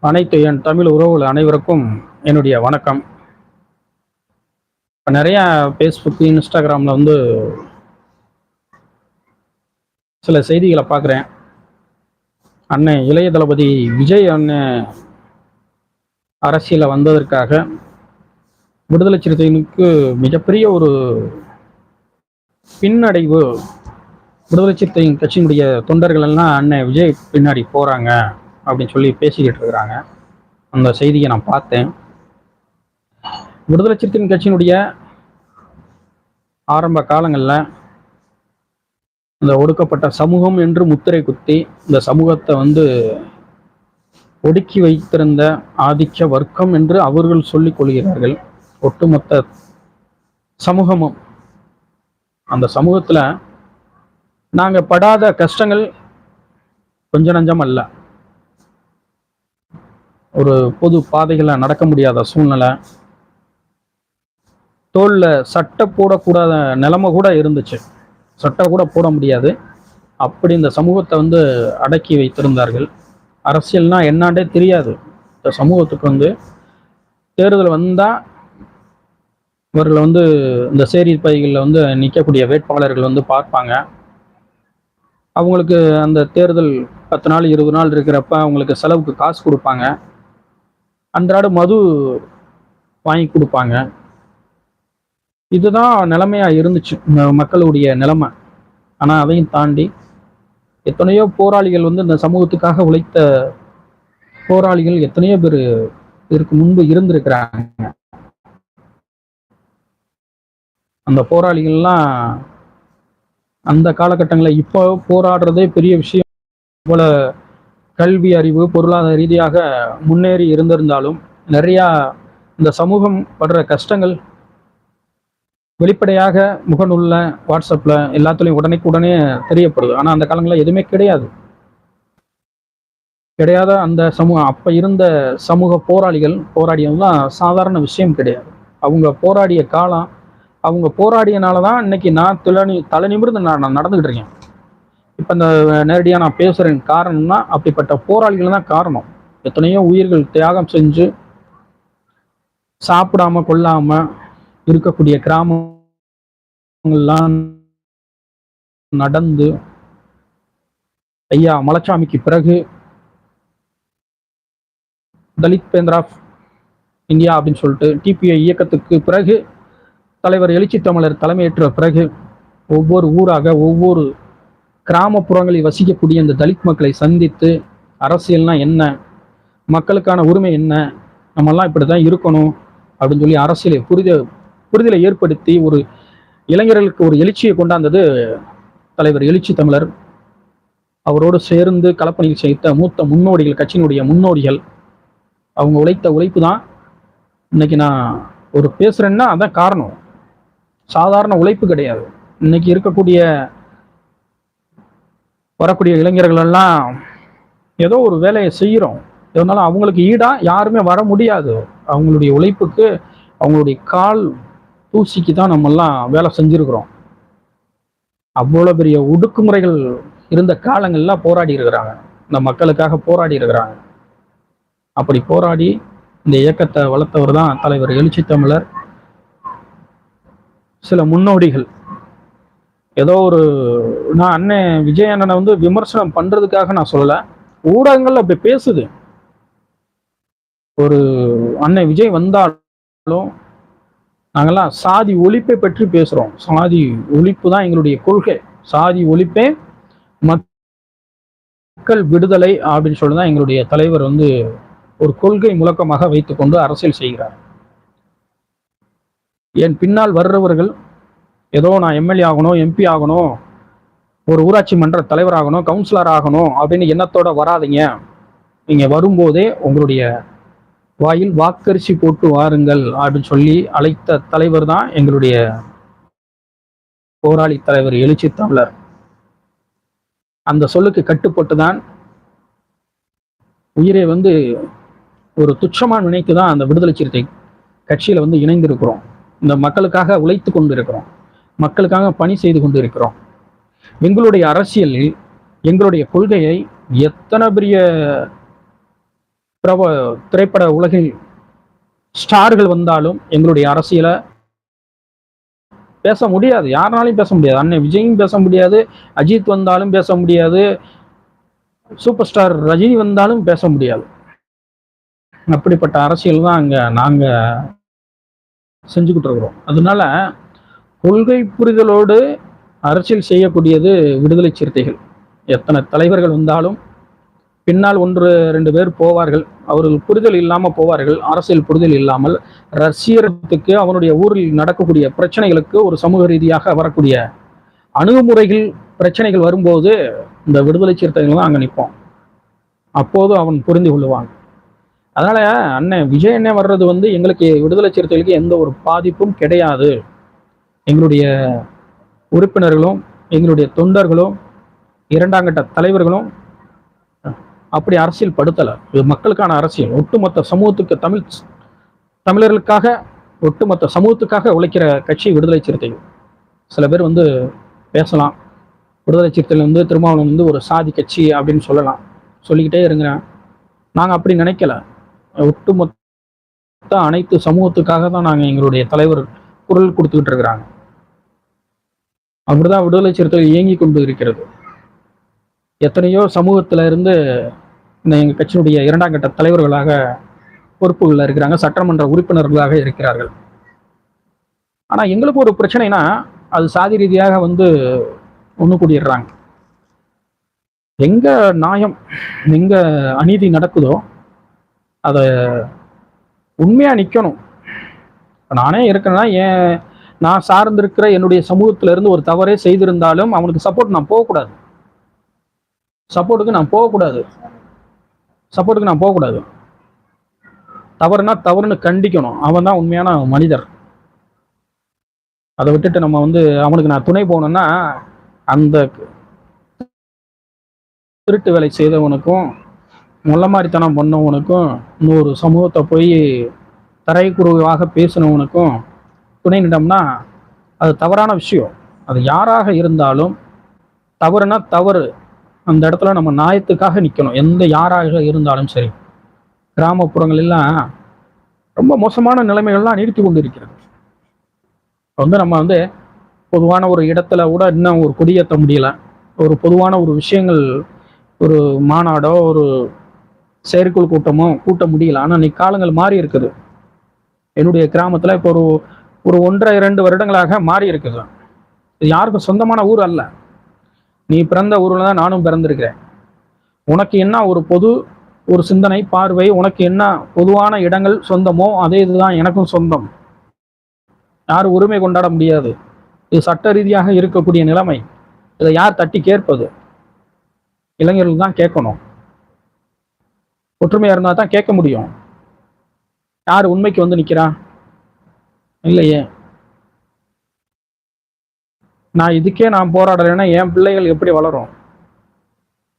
அனைத்து என் தமிழ் உறவுகள் அனைவருக்கும் என்னுடைய வணக்கம். நிறையா ஃபேஸ்புக் இன்ஸ்டாகிராமில் வந்து சில செய்திகளை பார்க்குறேன். அண்ணன் இளைய தளபதி விஜய் அண்ணன் அரசியலில் வந்ததற்காக விடுதலை சிறுத்தைகளுக்கு மிகப்பெரிய ஒரு பின்னடைவு விடுதலை சிறுத்தைகள் கட்சியினுடைய தொண்டர்கள் எல்லாம் அண்ணன் விஜய் பின்னாடி போகிறாங்க அப்படின்னு சொல்லி பேசிக்கிட்டு இருக்கிறாங்க. அந்த செய்தியை நான் பார்த்தேன். விடுதலை சிறுத்தைகள் கட்சியினுடைய ஆரம்ப காலங்களில் இந்த ஒடுக்கப்பட்ட சமூகம் என்று முத்திரை குத்தி இந்த சமூகத்தை வந்து ஒடுக்கி வைத்திருந்த ஆதிக்க வர்க்கம் என்று அவர்கள் சொல்லிக் கொள்கிறார்கள். ஒட்டுமொத்த சமூகமும் அந்த சமூகத்தில் நாங்கள் படாத கஷ்டங்கள் கொஞ்ச நஞ்சம் அல்ல. ஒரு பொது பாதைகள நடக்க முடியாத சூழ்நிலை. தோல்ல சட்டை போடக்கூடாத நிலைமை கூட இருந்துச்சு. சட்டை கூட போட முடியாது. அப்படி இந்த சமூகத்தை வந்து அடக்கி வைத்திருந்தார்கள். அரசியல்னா என்னாண்டே தெரியாது. இந்த சமூகத்துக்கு வந்து தேர்தல் வந்தால் இவர்களை வந்து இந்த சேரி பகுதிகளில் வந்து நிற்கக்கூடிய வேட்பாளர்கள் வந்து பார்ப்பாங்க. அவங்களுக்கு அந்த தேர்தல் பத்து நாள் இருபது நாள் இருக்கிறப்ப அவங்களுக்கு செலவுக்கு காசு கொடுப்பாங்க. அன்றாட மது வாங்கி கொடுப்பாங்க. இதுதான் நிலைமையா இருந்துச்சு மக்களுடைய நிலைமை. ஆனா அதையும் தாண்டி எத்தனையோ போராளிகள் வந்து இந்த சமூகத்துக்காக உழைத்த போராளிகள் எத்தனையோ பேர் இதற்கு முன்பு இருந்திருக்கிறாங்க. அந்த போராளிகள்லாம் அந்த காலகட்டங்களில் இப்போ போராடுறதே பெரிய விஷயம் போல கல்வி அறிவு பொருளாதார ரீதியாக முன்னேறி இருந்திருந்தாலும் நிறையா இந்த சமூகம் படுற கஷ்டங்கள் வெளிப்படையாக முகநூல்ல வாட்ஸ்அப்பில் எல்லாத்துலேயும் உடனேக்கு உடனே தெரியப்படுது. ஆனால் அந்த காலங்களில் எதுவுமே கிடையாது. கிடையாத அந்த சமூகம் அப்போ இருந்த சமூக போராளிகள் போராடியதுலாம் சாதாரண விஷயம் கிடையாது. அவங்க போராடிய காலம் அவங்க போராடியனால தான் இன்னைக்கு நான் தலை தலை நிமிர்ந்து நான் நான் இருக்கேன். இப்போ இந்த நேரடியாக நான் பேசுகிறேன் காரணம்னா அப்படிப்பட்ட போராளிகள் தான் காரணம். எத்தனையோ உயிர்கள் தியாகம் செஞ்சு சாப்பிடாம கொள்ளாமல் இருக்கக்கூடிய கிராமங்கள்லாம் நடந்து ஐயா மலைச்சாமிக்கு பிறகு தலித் பேந்திரா இந்தியா அப்படின்னு சொல்லிட்டு டிபிஐ இயக்கத்துக்கு பிறகு தலைவர் எழுச்சி தமிழர் தலைமையேற்ற பிறகு ஒவ்வொரு ஊராக ஒவ்வொரு கிராமப்புறங்களில் வசிக்கக்கூடிய இந்த தலித் மக்களை சந்தித்து அரசியல்னா என்ன மக்களுக்கான உரிமை என்ன நம்மெல்லாம் இப்படி தான் இருக்கணும் அப்படின்னு சொல்லி அரசியலை புரித புரிதலை ஏற்படுத்தி ஒரு இளைஞர்களுக்கு ஒரு எழுச்சியை கொண்டாந்தது தலைவர் எழுச்சி தமிழர். அவரோடு சேர்ந்து களப்பணியில் செய்த மூத்த முன்னோடிகள் கட்சியினுடைய முன்னோடிகள் அவங்க உழைத்த உழைப்பு தான். இன்னைக்கு நான் ஒரு பேசுகிறேன்னா அதான் காரணம். சாதாரண உழைப்பு கிடையாது. இன்னைக்கு இருக்கக்கூடிய வரக்கூடிய இளைஞர்கள் எல்லாம் ஏதோ ஒரு வேலையை செய்கிறோம் இருந்தாலும் அவங்களுக்கு ஈடாக யாருமே வர முடியாது. அவங்களுடைய உழைப்புக்கு அவங்களுடைய கால் தூசிக்கு தான் நம்மெல்லாம் வேலை செஞ்சுருக்குறோம். அவ்வளோ பெரிய ஒடுக்குமுறைகள் இருந்த காலங்கள்லாம் போராடி இருக்கிறாங்க. இந்த மக்களுக்காக போராடி இருக்கிறாங்க. அப்படி போராடி இந்த இயக்கத்தை வளர்த்தவர் தான் தலைவர் எழுச்சி தமிழர் சில முன்னோடிகள். ஏதோ ஒரு நான் அண்ணன் விஜய் அண்ணனை வந்து விமர்சனம் பண்றதுக்காக நான் சொல்லலை. ஊடகங்கள் அப்படி பேசுது. ஒரு அண்ணன் விஜய் வந்தாலும் நாங்கெல்லாம் சாதி ஒழிப்பை பற்றி பேசுகிறோம் சாதி ஒழிப்பு தான் எங்களுடைய கொள்கை. சாதி ஒழிப்பே மக்கள் விடுதலை அப்படின்னு சொல்லி தான் எங்களுடைய தலைவர் வந்து ஒரு கொள்கை முழக்கமாக வைத்துக்கொண்டு அரசியல் செய்கிறார். என் பின்னால் வர்றவர்கள் ஏதோ நான் எம்எல்ஏ ஆகணும் எம்பி ஆகணும் ஒரு ஊராட்சி மன்ற தலைவர் ஆகணும் கவுன்சிலர் ஆகணும் அப்படின்னு எண்ணத்தோட வராதிங்க. நீங்கள் வரும்போதே உங்களுடைய வாயில் வாக்கரிசி போட்டு வாருங்கள் அப்படின்னு சொல்லி அழைத்த தலைவர் தான் எங்களுடைய போராளி தலைவர் எழுச்சி தமிழர். அந்த சொல்லுக்கு கட்டுப்பட்டு தான் உயிரை வந்து ஒரு துச்சமான நினைத்து தான் அந்த விடுதலை சிறுத்தை கட்சியில் வந்து இணைந்திருக்கிறோம். இந்த மக்களுக்காக உழைத்து கொண்டு இருக்கிறோம் மக்களுக்காக பணி செய்து கொண்டு இருக்கிறோம் எங்களுடைய அரசியலில் எங்களுடைய கொள்கையை எத்தனை பெரிய திரவ திரைப்பட உலகில் ஸ்டார்கள் வந்தாலும் எங்களுடைய அரசியலை பேச முடியாது. யாருனாலையும் பேச முடியாது. அண்ணன் விஜயும் பேச முடியாது. அஜித் வந்தாலும் பேச முடியாது. சூப்பர் ஸ்டார் ரஜினி வந்தாலும் பேச முடியாது. அப்படிப்பட்ட அரசியல் தான் அங்க நாங்கள் செஞ்சுக்கிட்டு இருக்கிறோம். அதனால கொள்கை புரிதலோடு அரசியல் செய்யக்கூடியது விடுதலை சிறுத்தைகள். எத்தனை தலைவர்கள் வந்தாலும் பின்னால் ஒன்று ரெண்டு பேர் போவார்கள். அவர்கள் புரிதல் இல்லாமல் போவார்கள். அரசியல் புரிதல் இல்லாமல் ரஷ்யத்துக்கு அவனுடைய ஊரில் நடக்கக்கூடிய பிரச்சனைகளுக்கு ஒரு சமூக ரீதியாக வரக்கூடிய அணுகுமுறைகள் பிரச்சனைகள் வரும்போது இந்த விடுதலை சிறுத்தைகள் தான் அங்கே நிற்போம் அப்போது அவன் புரிந்து கொள்ளுவான். அதனால அண்ணன் விஜய் அண்ணன் வர்றது வந்து எங்களுக்கு விடுதலை சிறுத்தைகளுக்கு எந்த ஒரு பாதிப்பும் கிடையாது. எங்களுடைய உறுப்பினர்களும் எங்களுடைய தொண்டர்களும் இரண்டாம் கட்ட தலைவர்களும் அப்படி அரசியல் படுத்தலை. இது மக்களுக்கான அரசியல். ஒட்டுமொத்த சமூகத்துக்கு தமிழ் தமிழர்களுக்காக ஒட்டுமொத்த சமூகத்துக்காக உழைக்கிற கட்சி விடுதலை சிறுத்தைகள். சில பேர் வந்து பேசலாம். விடுதலை சிறுத்தைகள் வந்து திருமாவளவன் வந்து ஒரு சாதி கட்சி அப்படின்னு சொல்லலாம். சொல்லிக்கிட்டே இருங்கிறேன் நாங்கள் அப்படி நினைக்கல. ஒட்டுமொத்த அனைத்து சமூகத்துக்காக தான் நாங்கள் எங்களுடைய தலைவர் குரல் கொடுத்துக்கிட்டு இருக்கிறாங்க. அப்படிதான் விடுதலை சிறுத்தைகள் இயங்கி கொண்டு இருக்கிறது. எத்தனையோ சமூகத்துல இருந்து இந்த எங்கள் கட்சியினுடைய இரண்டாம் கட்ட தலைவர்களாக பொறுப்புகளில் இருக்கிறாங்க சட்டமன்ற உறுப்பினர்களாக இருக்கிறார்கள். ஆனால் எங்களுக்கு ஒரு பிரச்சனைனா அது சாதி ரீதியாக வந்து ஒன்று கூடிடுறாங்க. எங்க நியாயம் எங்கே அநீதி நடக்குதோ அதை உண்மையாக நிற்கணும் நானே இருக்கேன்னா ஏன் நான் சார்ந்திருக்கிற என்னுடைய சமூகத்துல இருந்து ஒரு தவறே செய்திருந்தாலும் அவனுக்கு சப்போர்ட் நான் போகக்கூடாது. சப்போர்ட்டுக்கு நான் போகக்கூடாது. சப்போர்ட்டுக்கு நான் போகக்கூடாது. தவறுனா தவறுன்னு கண்டிக்கணும். அவன் தான் உண்மையான மனிதர். அதை விட்டுட்டு நம்ம வந்து அவனுக்கு நான் துணை போகணும்னா அந்த திருட்டு வேலை செய்தவனுக்கும் முள்ளமாரித்தனம் பண்ணவனுக்கும் இன்னொரு சமூகத்தை போய் தரைக்குருவாக பேசினவனுக்கும் துணை நிடம்னா அது தவறான விஷயம். அது யாராக இருந்தாலும் தவறுனா தவறு. அந்த இடத்துல நம்ம நியாயத்துக்காக நிற்கணும் எந்த யாராக இருந்தாலும் சரி. கிராமப்புறங்களெல்லாம் ரொம்ப மோசமான நிலைமைகள்லாம் நீடித்து கொண்டு இருக்கிறது வந்து நம்ம வந்து பொதுவான ஒரு இடத்துல கூட இன்னும் ஒரு கொடியேற்ற முடியல. ஒரு பொதுவான ஒரு விஷயங்கள் ஒரு மாநாடோ ஒரு செயற்குழு கூட்டமோ கூட்ட முடியல. ஆனால் இன்னைக்கு காலங்கள் மாறி இருக்குது. என்னுடைய கிராமத்தில் இப்போ ஒரு ஒரு ஒன்றரை இரண்டு வருடங்களாக மாறி இருக்குது. யாருக்கும் சொந்தமான ஊர் அல்ல. நீ பிறந்த ஊரில் தான் நானும் பிறந்திருக்கிறேன். உனக்கு என்ன ஒரு பொது ஒரு சிந்தனை பார்வை உனக்கு என்ன பொதுவான இடங்கள் சொந்தமோ அதே இதுதான் எனக்கும் சொந்தம். யாரும் உரிமை கொண்டாட முடியாது. இது சட்ட ரீதியாக இருக்கக்கூடிய நிலைமை. இதை யார் தட்டி கேட்பது? இளைஞர்கள் தான் கேட்கணும். ஒற்றுமையாக இருந்தால் தான் கேட்க முடியும். யார் உண்மைக்கு வந்து நிற்கிறா இல்லையே. நான் இதுக்கே நான் போராடுறேன்னா என் பிள்ளைகள் எப்படி வளரும்?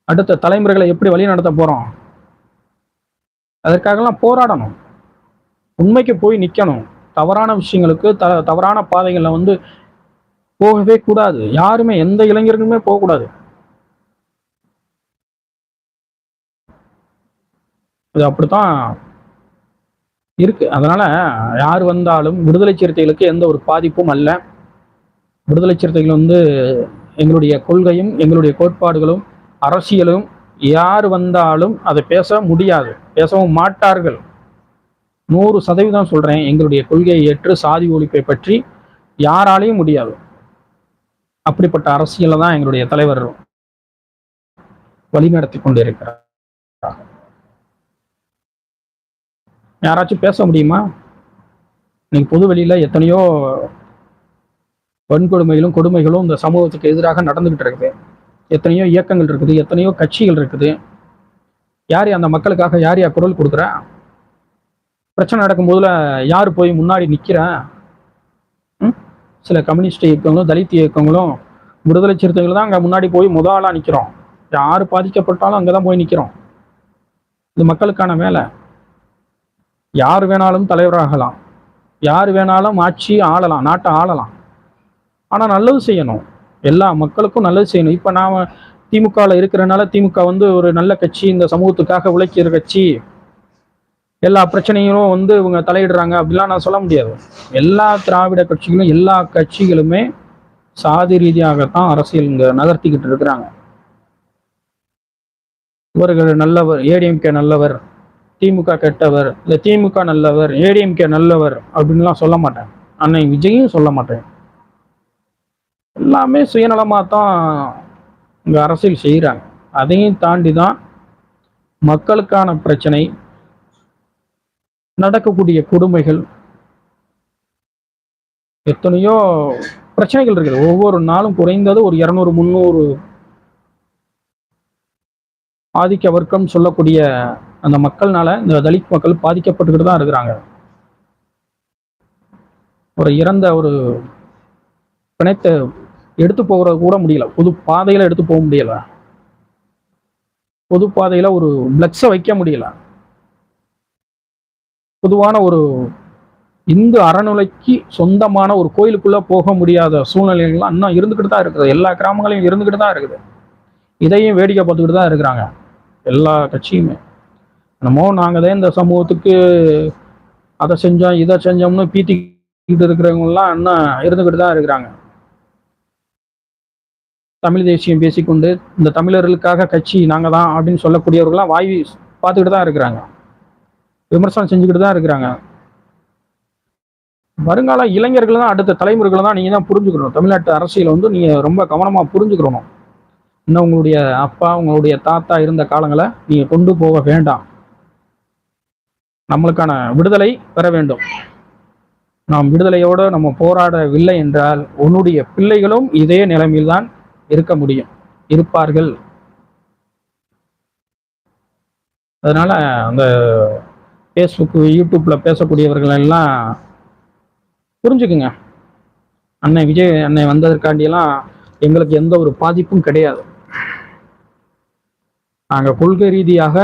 அடுத்த தலைமுறைகளை எப்படி வழி நடத்த போறோம்? அதற்காகலாம் போராடணும். உண்மைக்கு போய் நிக்கணும். தவறான விஷயங்களுக்கு த தவறான பாதைகளில் வந்து போகவே கூடாது. யாருமே எந்த இளைஞர்களுமே போகக்கூடாது. இது அப்படித்தான் இருக்கு. அதனால யார் வந்தாலும் விடுதலை சிறுத்தைகளுக்கு எந்த ஒரு பாதிப்பும் அல்ல. விடுதலை சிறுத்தைகள் வந்து எங்களுடைய கொள்கையும் எங்களுடைய கோட்பாடுகளும் அரசியலும் யார் வந்தாலும் அதை பேச முடியாது. பேசவும் மாட்டார்கள். நூறு சதவீதம் சொல்றேன். எங்களுடைய கொள்கையை ஏற்று சாதி ஒழிப்பை பற்றி யாராலையும் முடியாது. அப்படிப்பட்ட அரசியலை தான் எங்களுடைய தலைவர் வழிநடத்தி கொண்டிருக்கிறார். யாராச்சும் பேச முடியுமா? இன்னைக்கு பொது வெளியில் எத்தனையோ வன்கொடுமைகளும் கொடுமைகளும் இந்த சமூகத்துக்கு எதிராக நடந்துகிட்டு இருக்குது. எத்தனையோ இயக்கங்கள் இருக்குது எத்தனையோ கட்சிகள் இருக்குது. யார் அந்த மக்களுக்காக யார் யா குரல் கொடுக்குறா? பிரச்சனை நடக்கும்போதுல யார் போய் முன்னாடி நிற்கிறா ம்? சில கம்யூனிஸ்ட் இயக்கங்களும் தலித் இயக்கங்களும் விடுதலை சிறுத்தைகள் தான் அங்கே முன்னாடி போய் முத ஆளாக நிற்கிறோம் யார் பாதிக்கப்பட்டாலும் அங்கே தான் போய் நிற்கிறோம் இது மக்களுக்கான வேலை. யார் வேணாலும் தலைவராகலாம். யார் வேணாலும் ஆட்சி ஆளலாம் நாட்டை ஆளலாம். ஆனால் நல்லது செய்யணும். எல்லா மக்களுக்கும் நல்லது செய்யணும். இப்போ நான் திமுகவில் இருக்கிறனால திமுக வந்து ஒரு நல்ல கட்சி இந்த சமூகத்துக்காக உழைக்கிற கட்சி. எல்லா பிரச்சனைகளும் வந்து இவங்க தலையிடுறாங்க அப்படிலாம் நான் சொல்ல முடியாது. எல்லா திராவிட கட்சிகளும் எல்லா கட்சிகளுமே சாதி ரீதியாகத்தான் அரசியல் இங்கே நகர்த்திக்கிட்டு இருக்கிறாங்க. இவர்கள் நல்லவர் ஏடிஎம்கே நல்லவர் திமுக கெட்டவர் இல்லை திமுக நல்லவர் ஏடிஎம்கே நல்லவர் அப்படின்லாம் சொல்ல மாட்டேன். அன்னை விஜயும் சொல்ல மாட்டேன். எல்லாமே சுயநலமாக தான் இங்கே அரசியல் செய்கிறாங்க அதையும் தாண்டி தான் மக்களுக்கான பிரச்சனை நடக்கக்கூடிய கொடுமைகள் எத்தனையோ பிரச்சனைகள் இருக்குது. ஒவ்வொரு நாளும் குறைந்தது ஒரு இரநூறு முந்நூறு ஆதிக்க வர்க்கம் சொல்லக்கூடிய அந்த மக்கள்னால இந்த தலித் மக்கள் பாதிக்கப்பட்டுக்கிட்டு தான் இருக்கிறாங்க. ஒரு இறந்த ஒரு பிணைத்த எடுத்து போகிறது கூட முடியல. பொது பாதையில் எடுத்து போக முடியல. பொது பாதையில் ஒரு பிளக்ஸை வைக்க முடியல. பொதுவான ஒரு இந்து அறநிலைக்கு சொந்தமான ஒரு கோயிலுக்குள்ளே போக முடியாத சூழ்நிலைகள்லாம் இன்னும் இருந்துக்கிட்டு தான் இருக்குது. எல்லா கிராமங்களையும் இருந்துக்கிட்டு தான் இருக்குது. இதையும் வேடிக்கை பார்த்துக்கிட்டு தான் இருக்கிறாங்க. எல்லா கட்சியுமே. என்னமோ நாங்கள் தான் இந்த சமூகத்துக்கு அதை செஞ்சோம் இதை செஞ்சோம்னு பீத்திக்கிட்டு இருக்கிறவங்கலாம் இன்னும் இருந்துக்கிட்டு தான் இருக்கிறாங்க. தமிழ் தேசியம் பேசிக்கொண்டு இந்த தமிழர்களுக்காக கட்சி நாங்கள் தான் அப்படின்னு சொல்லக்கூடியவர்கள்லாம் வாய் பார்த்துக்கிட்டு தான் இருக்கிறாங்க. விமர்சனம் செஞ்சுக்கிட்டு தான் இருக்கிறாங்க. வருங்கால இளைஞர்கள் தான் அடுத்த தலைமுறைகளை தான் நீங்கள் தான் புரிஞ்சுக்கணும். தமிழ்நாட்டு அரசியலை வந்து நீங்கள் ரொம்ப கவனமாக புரிஞ்சுக்கணும். இன்னும் உங்களுடைய அப்பா உங்களுடைய தாத்தா இருந்த காலங்களை நீங்கள் கொண்டு போக வேண்டாம். நம்மளுக்கான விடுதலை பெற வேண்டும். நாம் விடுதலையோடு நம்ம போராடவில்லை என்றால் உன்னுடைய பிள்ளைகளும் இதே நிலைமையில்தான் இருக்க முடியும். இருப்பார்கள். அதனால அந்த ஃபேஸ்புக் யூடியூப்ல பேசக்கூடியவர்கள் எல்லாம் புரிஞ்சுக்குங்க. அன்னை விஜய் அன்னை வந்ததற்காண்டியெல்லாம் எங்களுக்கு எந்த ஒரு பாதிப்பும் கிடையாது. நாங்கள் கொள்கை ரீதியாக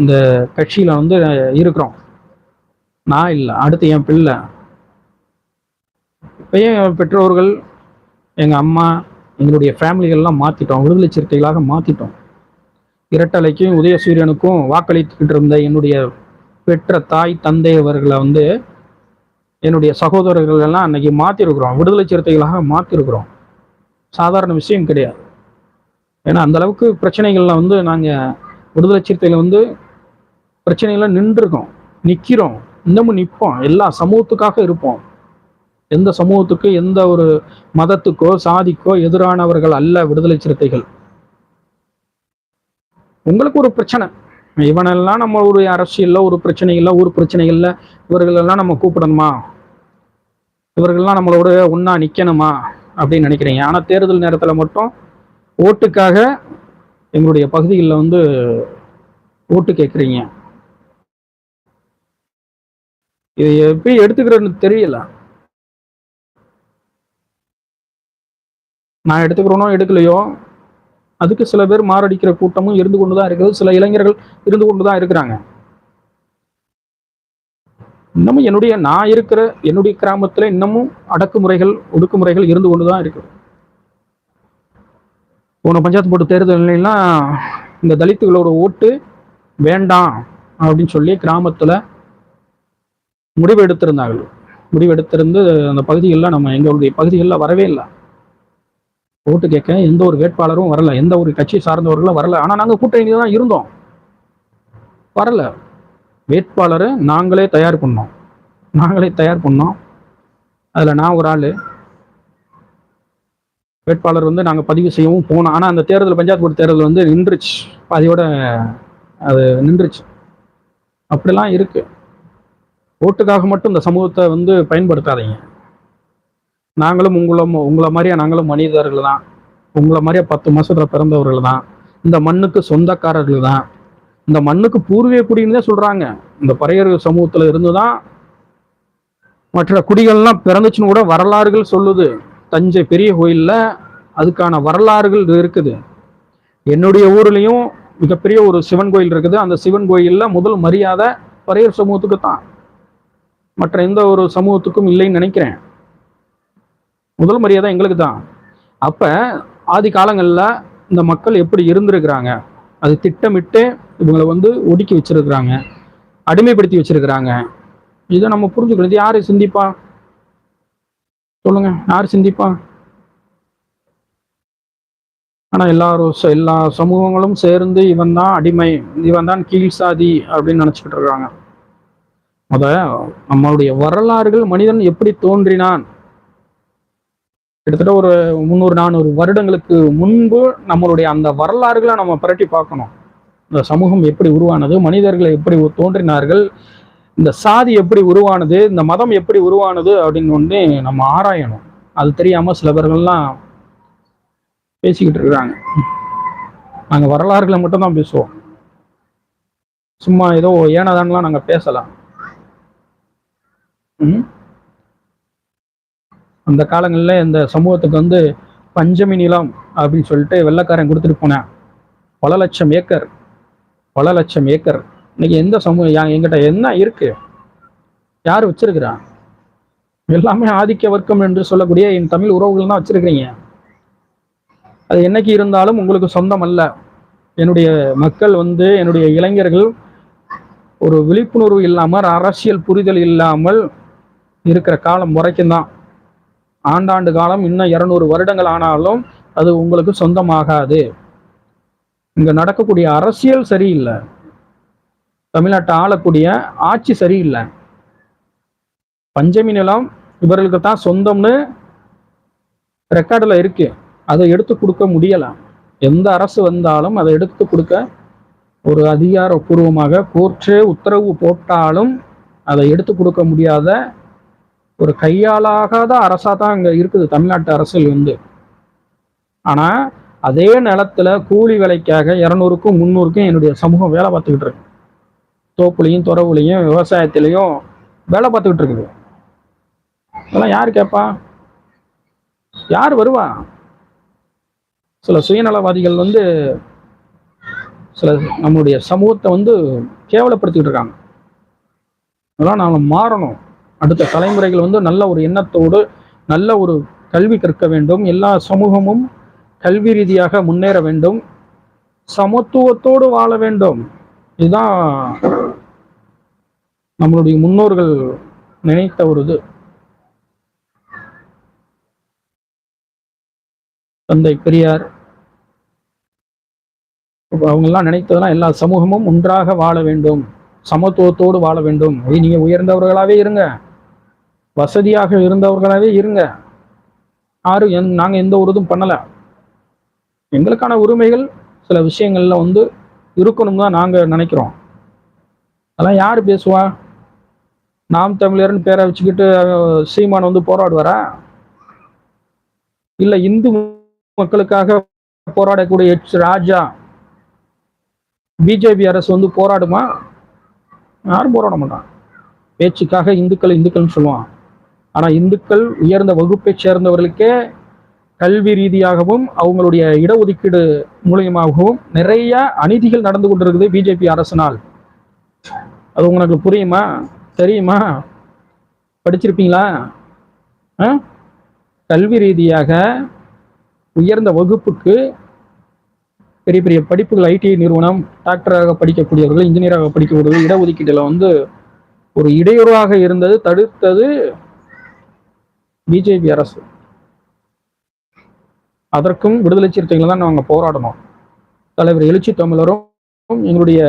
இந்த கட்சியில் வந்து இருக்கிறோம். நான் இல்லை அடுத்து என் பிள்ளை. இப்பயும் பெற்றோர்கள் எங்கள் அம்மா எங்களுடைய ஃபேமிலிகள்லாம் மாற்றிட்டோம் விடுதலை சிறுத்தைகளாக மாற்றிட்டோம் இரட்டலைக்கும் உதயசூரியனுக்கும் வாக்களித்துக்கிட்டு இருந்த என்னுடைய பெற்ற தாய் தந்தை அவர்களை வந்து என்னுடைய சகோதரர்கள் எல்லாம் அன்னைக்கு மாற்றிருக்கிறோம் விடுதலை சிறுத்தைகளாக மாற்றிருக்கிறோம் சாதாரண விஷயம் கிடையாது. ஏன்னா அந்த அளவுக்கு பிரச்சனைகள்லாம் வந்து நாங்கள் விடுதலை சிறுத்தைகள் வந்து பிரச்சனைகள்லாம் நின்றுருக்கோம். நிற்கிறோம் இன்னமும் நிற்போம் எல்லா சமூகத்துக்காக இருப்போம். எந்த சமூகத்துக்கு எந்த ஒரு மதத்துக்கோ சாதிக்கோ எதிரானவர்கள் அல்ல விடுதலை சிறுத்தைகள். உங்களுக்கு ஒரு பிரச்சனை. இவனெல்லாம் நம்ம ஒரு அரசியல்ல ஒரு பிரச்சனைகள்ல ஒரு பிரச்சனைகள்ல இவர்களெல்லாம் நம்ம கூப்பிடணுமா? இவர்கள்லாம் நம்மளோட ஒண்ணா நிக்கணுமா? அப்படின்னு நினைக்கிறீங்க. ஆனா தேர்தல் நேரத்துல மட்டும் ஓட்டுக்காக எங்களுடைய பகுதிகளில் வந்து ஓட்டு கேட்குறீங்க இது எப்படி எடுத்துக்கிறேன்னு தெரியல. நான் எடுத்துக்கிறோனோ எடுக்கலையோ அதுக்கு சில பேர் மாரடிக்கிற கூட்டமும் இருந்து கொண்டு தான் இருக்குது. சில இளைஞர்கள் இருந்து கொண்டு தான் இருக்கிறாங்க. இன்னமும் என்னுடைய நான் இருக்கிற என்னுடைய கிராமத்தில் இன்னமும் அடக்குமுறைகள் ஒடுக்குமுறைகள் இருந்து கொண்டு தான் இருக்குது. போன பஞ்சாயத்து போர்டு தேர்தலாம் இந்த தலித்துகளோட ஓட்டு வேண்டாம் அப்படின்னு சொல்லி கிராமத்தில் முடிவு எடுத்திருந்தார்கள். முடிவு எடுத்திருந்து அந்த பகுதிகளில் நம்ம எங்களுடைய பகுதிகளில் வரவே இல்லை. ஓட்டு கேட்க எந்த ஒரு வேட்பாளரும் வரல. எந்த ஒரு கட்சி சார்ந்தவர்களும் வரல. ஆனா நாங்க கூட்டணியில தான் இருந்தோம். வரல. வேட்பாளரை நாங்களே தயார் பண்ணோம். நாங்களே தயார் பண்ணோம். அதுல நான் ஒரு ஆளு. வேட்பாளர் வந்து நாங்க பதிவு செய்யவும் போனோம். ஆனா அந்த தேர்தல் பஞ்சாயத்து போர்டு தேர்தல் வந்து நின்றுச்சு. பாதியோட அது நின்றுச்சு. அப்படிலாம் இருக்கு. ஓட்டுக்காக மட்டும் இந்த சமூகத்தை வந்து பயன்படுத்தாதீங்க. நாங்களும் உங்களை உங்களை மாதிரியா நாங்களும் மனிதர்கள் தான் உங்களை மாதிரியா பத்து மாசத்துல பிறந்தவர்கள் தான் இந்த மண்ணுக்கு சொந்தக்காரர்கள் தான் இந்த மண்ணுக்கு பூர்வீக குடின்னு தான் சொல்றாங்க. இந்த பறையர்கள் சமூகத்துல இருந்து தான் மற்ற குடிகள்லாம் பிறந்துச்சுன்னு கூட வரலாறுகள் சொல்லுது. தஞ்சை பெரிய கோயில்ல அதுக்கான வரலாறுகள் இருக்குது. என்னுடைய ஊர்லேயும் மிகப்பெரிய ஒரு சிவன் கோயில் இருக்குது. அந்த சிவன் கோயிலில் முதல் மரியாதை பறையர் சமூகத்துக்கு தான் மற்ற எந்த ஒரு சமூகத்துக்கும் இல்லைன்னு நினைக்கிறேன். முதல் மரியாதை எங்களுக்கு தான். அப்போ ஆதி காலங்களில் இந்த மக்கள் எப்படி இருந்திருக்கிறாங்க? அது திட்டமிட்டு இவங்களை வந்து ஒடுக்கி வச்சிருக்கிறாங்க அடிமைப்படுத்தி வச்சிருக்கிறாங்க. இதை நம்ம புரிஞ்சுக்கணும். இது சிந்திப்பா? சொல்லுங்க யார் சிந்திப்பா? ஆனால் எல்லாரும் எல்லா சமூகங்களும் சேர்ந்து இவன் தான் அடிமை இவன் தான் கீழ் சாதி அப்படின்னு நினச்சிக்கிட்டு இருக்காங்க. அத நம்மளுடைய வரலாறுகள் மனிதன் எப்படி தோன்றினான்? கிட்டத்தட்ட ஒரு முந்நூறு நானூறு வருடங்களுக்கு முன்பு நம்மளுடைய அந்த வரலாறுகளை நம்ம புரட்டி பார்க்கணும். இந்த சமூகம் எப்படி உருவானது மனிதர்கள் எப்படி தோன்றினார்கள் இந்த சாதி எப்படி உருவானது இந்த மதம் எப்படி உருவானது அப்படின்னு ஒன்று நம்ம ஆராயணும். அது தெரியாம சில பேர்கள்லாம் பேசிக்கிட்டு இருக்கிறாங்க. நாங்க வரலாறுகளை மட்டும் தான் பேசுவோம். சும்மா ஏதோ ஏனதான்லாம் நாங்க பேசலாம். ம்? அந்த காலங்களில் இந்த சமூகத்துக்கு வந்து பஞ்சமி நிலம் அப்படின்னு சொல்லிட்டு வெள்ளக்காரன் கொடுத்துட்டு போனேன். பல லட்சம் ஏக்கர் பல லட்சம் ஏக்கர். இன்னைக்கு எந்த சமூகம் எங்கிட்ட என்ன இருக்கு? யார் வச்சிருக்கிறா? எல்லாமே ஆதிக்க வர்க்கம் என்று சொல்லக்கூடிய என் தமிழ் உறவுகள் தான் வச்சிருக்கிறீங்க. அது என்னைக்கு இருந்தாலும் உங்களுக்கு சொந்தம் அல்ல என்னுடைய மக்கள் வந்து என்னுடைய இளைஞர்கள் ஒரு விழிப்புணர்வு இல்லாமல் அரசியல் புரிதல் இல்லாமல் இருக்கிற காலம் வரைக்கும் தான். ஆண்டாண்டு காலம் இன்னும் இருநூறு வருடங்கள் ஆனாலும் அது உங்களுக்கு சொந்தமாகாது. இங்க நடக்கக்கூடிய அரசியல் சரியில்லை. தமிழ்நாட்டை ஆளக்கூடிய ஆட்சி சரியில்லை. பஞ்சமி நிலம் இவர்களுக்கு தான் சொந்தம்னு ரெக்கார்டில் இருக்கு. அதை எடுத்து கொடுக்க முடியலாம் எந்த அரசு வந்தாலும் அதை எடுத்து கொடுக்க ஒரு அதிகாரப்பூர்வமாக கோர்ட்டு உத்தரவு போட்டாலும் அதை எடுத்து கொடுக்க முடியாத ஒரு கையாளாகாத அரசா தான் அங்கே இருக்குது. தமிழ்நாட்டு அரசியல் வந்து. ஆனா அதே நிலத்துல கூலி வேலைக்காக இரநூறுக்கும் முந்நூறுக்கும் என்னுடைய சமூகம் வேலை பார்த்துக்கிட்டு இருக்கு. தோப்புலையும் துறவுலையும் விவசாயத்திலையும் வேலை பார்த்துக்கிட்டு இருக்குது. அதெல்லாம் யார் கேட்பா? யார் வருவா? சில சுயநலவாதிகள் வந்து சில நம்மளுடைய சமூகத்தை வந்து கேவலப்படுத்திக்கிட்டு இருக்காங்க. அதெல்லாம் நாம் மாறணும். அடுத்த தலைமுறைகள் வந்து நல்ல ஒரு எண்ணத்தோடு நல்ல ஒரு கல்வி கற்க வேண்டும். எல்லா சமூகமும் கல்வி ரீதியாக முன்னேற வேண்டும். சமத்துவத்தோடு வாழ வேண்டும். இதுதான் நம்மளுடைய முன்னோர்கள் நினைத்த ஒரு இது. தந்தை பெரியார் அவங்கெல்லாம் நினைத்ததெல்லாம் எல்லா சமூகமும் ஒன்றாக வாழ வேண்டும். சமத்துவத்தோடு வாழ வேண்டும். நீங்க உயர்ந்தவர்களாவே இருங்க. வசதியாக இருந்தவர்களாகவே இருங்க. யாரும் எந் நாங்கள் எந்த ஒரு இதுவும் பண்ணலை. எங்களுக்கான உரிமைகள் சில விஷயங்களில் வந்து இருக்கணும் தான் நாங்கள் நினைக்கிறோம். அதெல்லாம் யார் பேசுவா? நாம் தமிழர்னு பேரை வச்சுக்கிட்டு சீமான் வந்து போராடுவாரா? இல்லை இந்து மக்களுக்காக போராடக்கூடிய எச் ராஜா பிஜேபி அரசு வந்து போராடுமா? யாரும் போராட மாட்டான். பேச்சுக்காக இந்துக்கள் இந்துக்கள்னு சொல்லுவான். ஆனால் இந்துக்கள் உயர்ந்த வகுப்பை சேர்ந்தவர்களுக்கே கல்வி ரீதியாகவும் அவங்களுடைய இடஒதுக்கீடு மூலியமாகவும் நிறைய அநீதிகள் நடந்து கொண்டிருக்குது பிஜேபி அரசினால். அது உங்களுக்கு புரியுமா? தெரியுமா? படிச்சிருப்பீங்களா? ஆ? கல்வி ரீதியாக உயர்ந்த வகுப்புக்கு பெரிய பெரிய படிப்புகள் ஐடிஐ நிறுவனம் டாக்டராக படிக்கக்கூடியவர்கள் இன்ஜினியராக படிக்கக்கூடியவர்கள் இடஒதுக்கீட்டில் வந்து ஒரு இடையூறாக இருந்தது தடுத்தது பிஜேபி அரசு. அதற்கும் விடுதலை சிறுத்தைகள் தான் நாங்கள் போராடணும். தலைவர் எழுச்சி தமிழரும் எங்களுடைய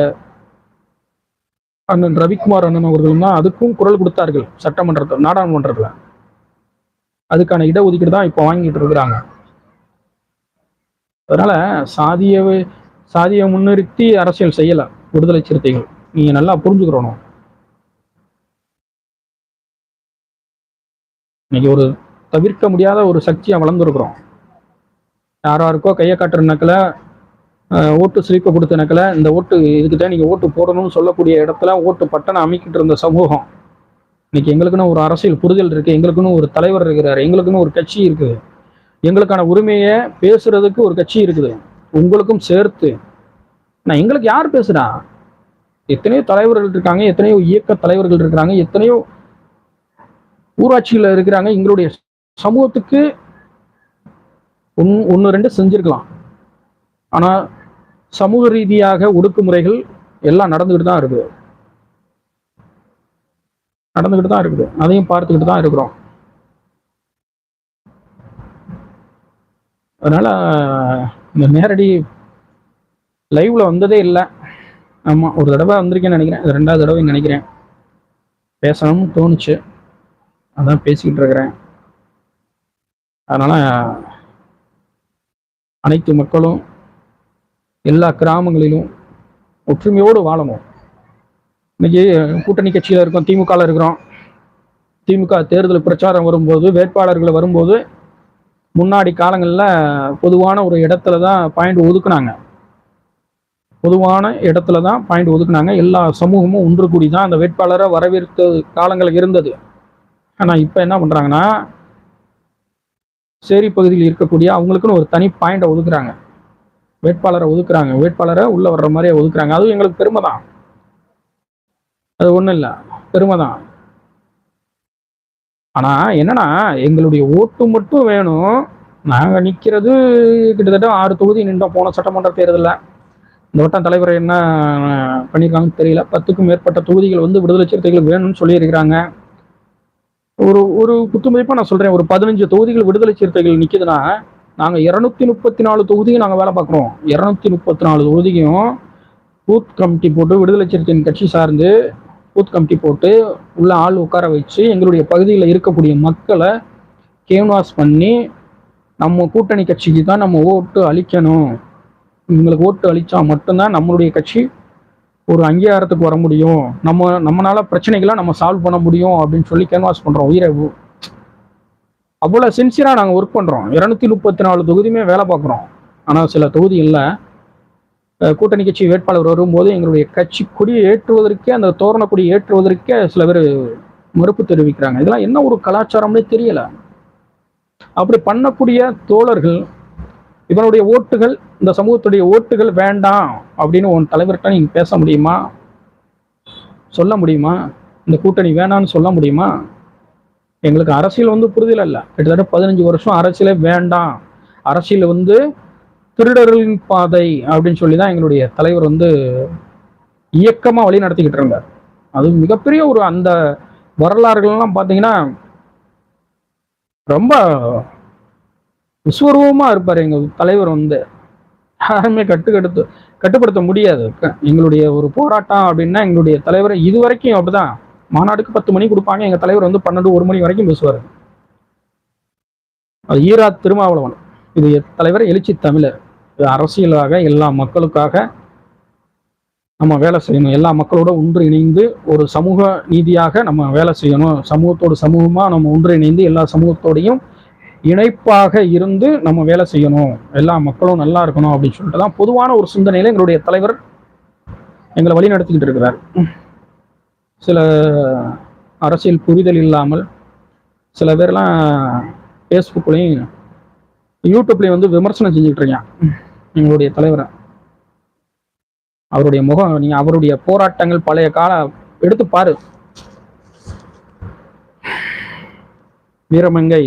அண்ணன் ரவிக்குமார் அண்ணன் அவர்களும் தான் அதுக்கும் குரல் கொடுத்தார்கள் சட்டமன்றத்தில் நாடாளுமன்றத்தில். அதுக்கான இடஒதுக்கீடு தான் இப்போ வாங்கிட்டு இருக்கிறாங்க. அதனால சாதிய சாதியை முன்னிறுத்தி அரசியல் செய்யல விடுதலை சிறுத்தைகள். நீங்க நல்லா புரிஞ்சுக்கிறணும். இன்னைக்கு ஒரு தவிர்க்க முடியாத ஒரு சக்தியை வளர்ந்துருக்குறோம். யாராருக்கோ கையை காட்டுற நக்கில் ஓட்டு சிரிப்பு கொடுத்த நக்கில் இந்த ஓட்டு இதுக்கு தான் நீங்கள் ஓட்டு போடணும்னு சொல்லக்கூடிய இடத்துல ஓட்டு பட்டனை அமைக்கிட்டு இருந்த சமூகம் இன்னைக்கு எங்களுக்குன்னு ஒரு அரசியல் புரிதல் இருக்கு எங்களுக்குன்னு ஒரு தலைவர் இருக்கிறார் எங்களுக்குன்னு ஒரு கட்சி இருக்குது. எங்களுக்கான உரிமையை பேசுறதுக்கு ஒரு கட்சி இருக்குது. உங்களுக்கும் சேர்த்து. நான் எங்களுக்கு யார் பேசுறா? எத்தனையோ தலைவர்கள் இருக்காங்க எத்தனையோ இயக்க தலைவர்கள் இருக்கிறாங்க எத்தனையோ ஊராட்சியில் இருக்கிறாங்க. எங்களுடைய சமூகத்துக்கு ஒன் ஒன்று ரெண்டு செஞ்சிருக்கலாம். ஆனால் சமூக ரீதியாக ஒடுக்குமுறைகள் எல்லாம் நடந்துக்கிட்டு தான் இருக்குது. நடந்துக்கிட்டு தான் இருக்குது. அதையும் பார்த்துக்கிட்டு தான் இருக்கிறோம். அதனால இந்த நேரடி லைவ்ல வந்ததே இல்லை. ஆமாம் ஒரு தடவை வந்திருக்கேன்னு நினைக்கிறேன். இது ரெண்டாவது தடவை நினைக்கிறேன். பேசணும்னு தோணுச்சு. அதான் பேசிக்கிட்டு இருக்கிறேன். அதனால அனைத்து மக்களும் எல்லா கிராமங்களிலும் ஒற்றுமையோடு வாழணும். இன்னைக்கு கூட்டணி கட்சியில் இருக்கோம் திமுகவில் இருக்கிறோம். திமுக தேர்தல் பிரச்சாரம் வரும்போது வேட்பாளர்கள் வரும்போது முன்னாடி காலங்களில் பொதுவான ஒரு இடத்துல தான் பாயிண்ட் ஒதுக்குனாங்க. பொதுவான இடத்துல தான் பாயிண்ட் ஒதுக்குனாங்க. எல்லா சமூகமும் ஒன்று கூடி தான் அந்த வேட்பாளரை வரவேற்க காலங்கள் இருந்தது. ஆனால் இப்போ என்ன பண்ணுறாங்கன்னா சேரி பகுதியில் இருக்கக்கூடிய அவங்களுக்குன்னு ஒரு தனி பாயிண்டை ஒதுக்குறாங்க. வேட்பாளரை ஒதுக்குறாங்க. வேட்பாளரை உள்ள வர்ற மாதிரியே ஒதுக்குறாங்க. அதுவும் எங்களுக்கு பெருமை தான். அது ஒன்றும் இல்லை. பெருமை தான். ஆனால் என்னன்னா எங்களுடைய ஓட்டு மட்டும் வேணும். நாங்கள் நிற்கிறது கிட்டத்தட்ட ஆறு தொகுதி நின்றோம். போன சட்டமன்ற தேர்தலில். இந்த வட்டம் தலைவர் என்ன பண்ணியிருக்காங்கன்னு தெரியல. பத்துக்கும் மேற்பட்ட தொகுதிகள் வந்து விடுதலை சிறுத்தைகள் வேணும்னு சொல்லியிருக்கிறாங்க. ஒரு ஒரு குத்துமதிப்பாக நான் சொல்கிறேன் ஒரு பதினஞ்சு தொகுதிகள் விடுதலை சிறுத்தைகள் நிற்கிதுன்னா நாங்கள் இரநூத்தி முப்பத்தி நாலு தொகுதியும் நாங்கள் வேலை பார்க்குறோம். இரநூத்தி முப்பத்தி நாலு தொகுதியும் பூத் கமிட்டி போட்டு விடுதலை சிறுத்தையின் கட்சி சார்ந்து பூத் கமிட்டி போட்டு உள்ள ஆள் உட்கார வச்சு எங்களுடைய பகுதியில் இருக்கக்கூடிய மக்களை கேன்வாஸ் பண்ணி நம்ம கூட்டணி கட்சிக்கு தான் நம்ம ஓட்டு அளிக்கணும். இவங்களுக்கு ஓட்டு அளித்தா மட்டும்தான் நம்மளுடைய கட்சி ஒரு அங்கீகாரத்துக்கு வர முடியும். நம்ம நம்மளால பிரச்சனைகளை நம்ம சால்வ் பண்ண முடியும் அப்படின்னு சொல்லி கேன்வாஸ் பண்ணுறோம் உயிரை அவ்வளோ சின்சியராக நாங்கள் ஒர்க் பண்ணுறோம் இரநூத்தி முப்பத்தி நாலு தொகுதியுமே வேலை பார்க்குறோம். ஆனால் சில தொகுதிகளில் கூட்டணி கட்சி வேட்பாளர் வரும்போது எங்களுடைய கட்சி கொடியை ஏற்றுவதற்கே அந்த தோரண கொடி ஏற்றுவதற்கே சில பேர் மறுப்பு தெரிவிக்கிறாங்க. இதெல்லாம் என்ன ஒரு கலாச்சாரம்னே தெரியல. அப்படி பண்ணக்கூடிய தோழர்கள் இவனுடைய ஓட்டுகள் இந்த சமூகத்துடைய ஓட்டுகள் வேண்டாம் அப்படின்னு உன் தலைவர்கிட்ட நீங்க பேச முடியுமா? சொல்ல முடியுமா? இந்த கூட்டணி வேணாம்னு சொல்ல முடியுமா? எங்களுக்கு அரசியல் வந்து புரிதல் இல்லை கிட்டத்தட்ட பதினஞ்சு வருஷம் அரசியலே வேண்டாம். அரசியல் வந்து திருடர்களின் பாதை அப்படின்னு சொல்லி தான் எங்களுடைய தலைவர் வந்து இயக்கமாக வழி நடத்திக்கிட்டு இருந்தார். அது மிகப்பெரிய ஒரு அந்த வரலாறுகள்லாம் பார்த்தீங்கன்னா ரொம்ப விஸ்வரூபமாக இருப்பார் எங்கள் தலைவர் வந்து. யாருமே கட்டுக்கடுத்து கட்டுப்படுத்த முடியாது. எங்களுடைய ஒரு போராட்டம் அப்படின்னா எங்களுடைய தலைவர் இது வரைக்கும் அப்படிதான். மாநாடுக்கு பத்து மணி கொடுப்பாங்க எங்க தலைவர் வந்து பன்னெண்டு ஒரு மணி வரைக்கும் பேசுவார். அது ஈரா திருமாவளவன். இது தலைவர் எழுச்சி தமிழர். இது அரசியலாக எல்லா மக்களுக்காக நம்ம வேலை செய்யணும். எல்லா மக்களோட ஒன்று இணைந்து ஒரு சமூக நீதியாக நம்ம வேலை செய்யணும். சமூகத்தோடு சமூகமா நம்ம ஒன்று இணைந்து எல்லா சமூகத்தோடையும் இணைப்பாக இருந்து நம்ம வேலை செய்யணும். எல்லா மக்களும் நல்லா இருக்கணும் அப்படின்னு சொல்லிட்டு தான் பொதுவான ஒரு சிந்தனையில் எங்களுடைய தலைவர் எங்களை வழி நடத்திக்கிட்டு இருக்கிறார். சில அரசியல் புரிதல் இல்லாமல் சில பேர்லாம் ஃபேஸ்புக்லேயும் யூடியூப்லேயும் வந்து விமர்சனம் செஞ்சுக்கிட்டு இருக்கான் எங்களுடைய தலைவரை. அவருடைய முகம் நீங்க அவருடைய போராட்டங்கள் பழைய கால எடுத்து பாரு. வீரமங்கை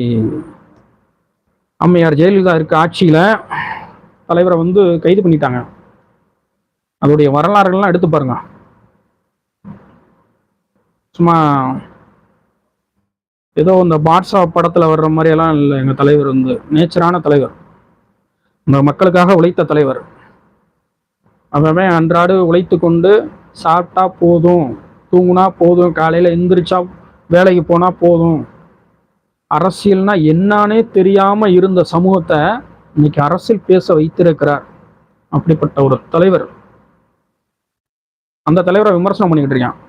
அம்மையார் ஜெயலலிதா இருக்க ஆட்சியில் தலைவரை வந்து கைது பண்ணிட்டாங்க. அதோடைய வரலாறுகள்லாம் எடுத்து பாருங்க. சும்மா ஏதோ இந்த பாட்ஷா படத்தில் வர்ற மாதிரி எல்லாம் இல்லை எங்கள் தலைவர் வந்து. நேச்சரான தலைவர். இந்த மக்களுக்காக உழைத்த தலைவர். அவன் அன்றாடு உழைத்து கொண்டு சாப்பிட்டா போதும் தூங்குனா போதும் காலையில் எந்திரிச்சா வேலைக்கு போனால் போதும். அரசியல்னா என்னானே தெரியாம இருந்த சமூகத்தை இன்னைக்கு அரசியல் பேச வைத்திருக்கிறார். அப்படிப்பட்ட ஒரு தலைவர். அந்த தலைவரை விமர்சனம் பண்ணிக்கிட்டு இருக்கான்.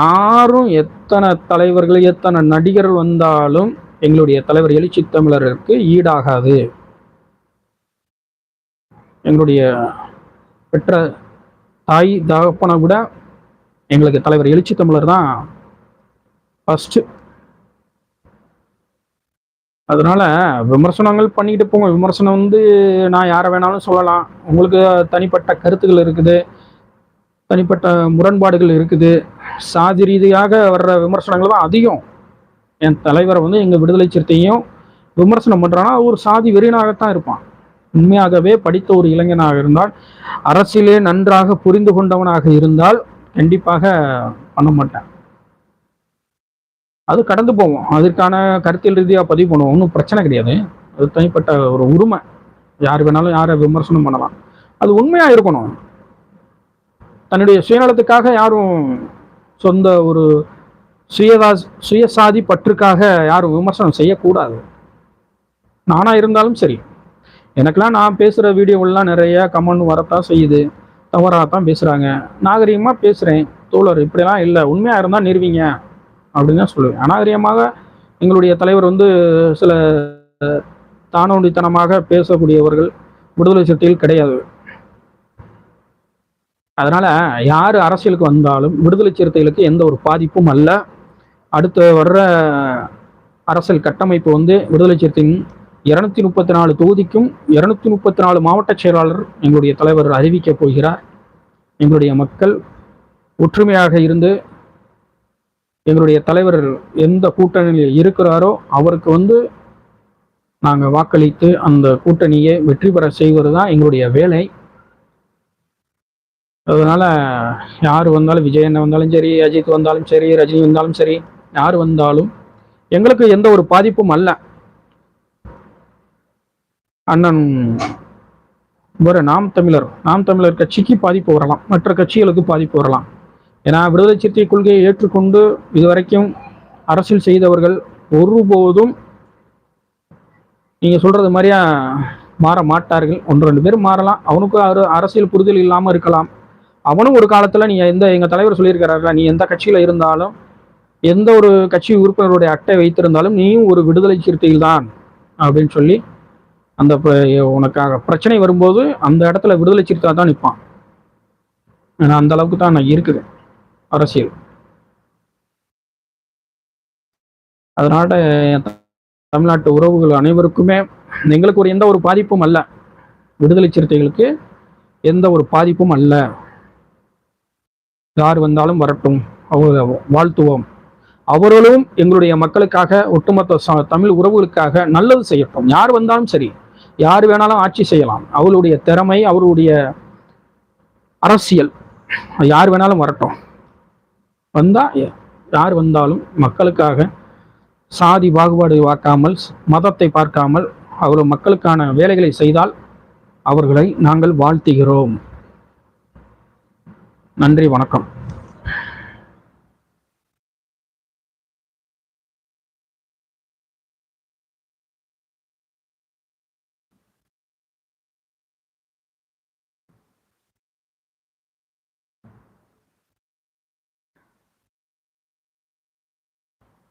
யாரும் எத்தனை தலைவர்கள் எத்தனை நடிகர்கள் வந்தாலும் எங்களுடைய தலைவர் எழுச்சி தமிழருக்கு ஈடாகாது. எங்களுடைய பெற்ற தாய் தகப்பனை விட எங்களுக்கு தலைவர் எழுச்சி தமிழர் தான் ஃபர்ஸ்ட் அதனால விமர்சனங்கள் பண்ணிக்கிட்டு போங்க. விமர்சனம் வந்து நான் யாரை வேணாலும் சொல்லலாம். உங்களுக்கு தனிப்பட்ட கருத்துக்கள் இருக்குது. தனிப்பட்ட முரண்பாடுகள் இருக்குது. சாதி ரீதியாக வர்ற விமர்சனங்கள் தான் அதிகம். என் தலைவரை வந்து எங்கள் விடுதலை சிறுத்தையும் விமர்சனம் பண்ணுறான்னா ஒரு சாதி வெறியனாகத்தான் இருப்பான். உண்மையாகவே படித்த ஒரு இளைஞனாக இருந்தால் அரசியலே நன்றாக புரிந்து கொண்டவனாக இருந்தால் கண்டிப்பாக பண்ண மாட்டேன். அது கடந்து போவோம் அதற்கான கருத்தியல் ரீதியாக பதிவு பண்ணுவோம். ஒன்றும் பிரச்சனை கிடையாது. அது தனிப்பட்ட ஒரு உரிமை. யார் வேணாலும் யாரை விமர்சனம் பண்ணலாம். அது உண்மையாக இருக்கணும். தன்னுடைய சுயநலத்துக்காக யாரும் சொந்த ஒரு சுயதா சுயசாதி பற்றுக்காக யாரும் விமர்சனம் செய்யக்கூடாது. நானாக இருந்தாலும் சரி. எனக்கெல்லாம் நான் பேசுகிற வீடியோவெல்லாம் நிறைய கமெண்ட் வரத்தான் செய்யுது. தவறாக தான் பேசுகிறாங்க நாகரிகமாக பேசுகிறேன் தோழர் இப்படிலாம் இல்லை. உண்மையாக இருந்தால் நிறுவிங்க. அப்படின்னு தான் சொல்லுவேன். அநாகரியமாக எங்களுடைய தலைவர் வந்து சில தானோண்டித்தனமாக பேசக்கூடியவர்கள் விடுதலை சிறுத்தைகள் கிடையாது. அதனால யார் அரசியலுக்கு வந்தாலும் விடுதலை சிறுத்தைகளுக்கு எந்த ஒரு பாதிப்பும் அல்ல. அடுத்து வர்ற அரசியல் கட்டமைப்பு வந்து விடுதலை சிறுத்தையின் இருநூத்தி முப்பத்தி நாலு தொகுதிக்கும் இருநூத்தி முப்பத்தி நாலு மாவட்ட செயலாளர் எங்களுடைய தலைவர் அறிவிக்க போகிறார். எங்களுடைய மக்கள் ஒற்றுமையாக இருந்து எங்களுடைய தலைவர் எந்த கூட்டணியில் இருக்கிறாரோ அவருக்கு வந்து நாங்கள் வாக்களித்து அந்த கூட்டணியை வெற்றி பெற செய்வது தான் எங்களுடைய வேலை. அதனால யார் வந்தாலும் விஜய் என்ன வந்தாலும் சரி அஜித் வந்தாலும் சரி ரஜினி வந்தாலும் சரி யார் வந்தாலும் எங்களுக்கு எந்த ஒரு பாதிப்பும் அல்ல. அண்ணன் ஒரு நாம் தமிழர் நாம் தமிழர் கட்சிக்கு பாதிப்பு வரலாம் மற்ற கட்சிகளுக்கு பாதிப்பு வரலாம். ஏன்னா விடுதலை சிறுத்தை கொள்கையை ஏற்றுக்கொண்டு இதுவரைக்கும் அரசியல் செய்தவர்கள் ஒருபோதும் நீங்க சொல்றது மாதிரியா மாற மாட்டார்கள். ஒன்று ரெண்டு பேர் மாறலாம். அவனுக்கும் அரு- அரசியல் புரிதல் இல்லாமல் இருக்கலாம். அவனும் ஒரு காலத்தில் நீ எந்த எங்கள் தலைவர் சொல்லியிருக்கிறார்கள் நீ எந்த கட்சியில் இருந்தாலும் எந்த ஒரு கட்சி உறுப்பினருடைய அட்டை வைத்திருந்தாலும் நீயும் ஒரு விடுதலை சிறுத்தையில் தான் அப்படின்னு சொல்லி அந்த உனக்காக பிரச்சனை வரும்போது அந்த இடத்துல விடுதலை சிறுத்தை தான் நிற்பான் ஏன்னா அந்த அளவுக்கு தான் நான் இருக்குது. அரசியல். அதனால தமிழ்நாட்டு உறவுகள் அனைவருக்குமே எங்களுக்கு ஒரு எந்த ஒரு பாதிப்பும் அல்ல. விடுதலை சிறுத்தைகளுக்கு எந்த ஒரு பாதிப்பும் அல்ல. யார் வந்தாலும் வரட்டும். அவங்க வாழ்த்துவோம். அவர்களும் எங்களுடைய மக்களுக்காக ஒட்டுமொத்த தமிழ் உறவுகளுக்காக நல்லது செய்யட்டும். யார் வந்தாலும் சரி யார் வேணாலும் ஆட்சி செய்யலாம். அவளுடைய திறமை அவருடைய அரசியல் யார் வேணாலும் வரட்டும். வந்தால் யார் வந்தாலும் மக்களுக்காக சாதி பாகுபாடு பார்க்காமல் மதத்தை பார்க்காமல் அவ்வளோ மக்களுக்கான வேலைகளை செய்தால் அவர்களை நாங்கள் வாழ்த்துகிறோம். நன்றி வணக்கம்.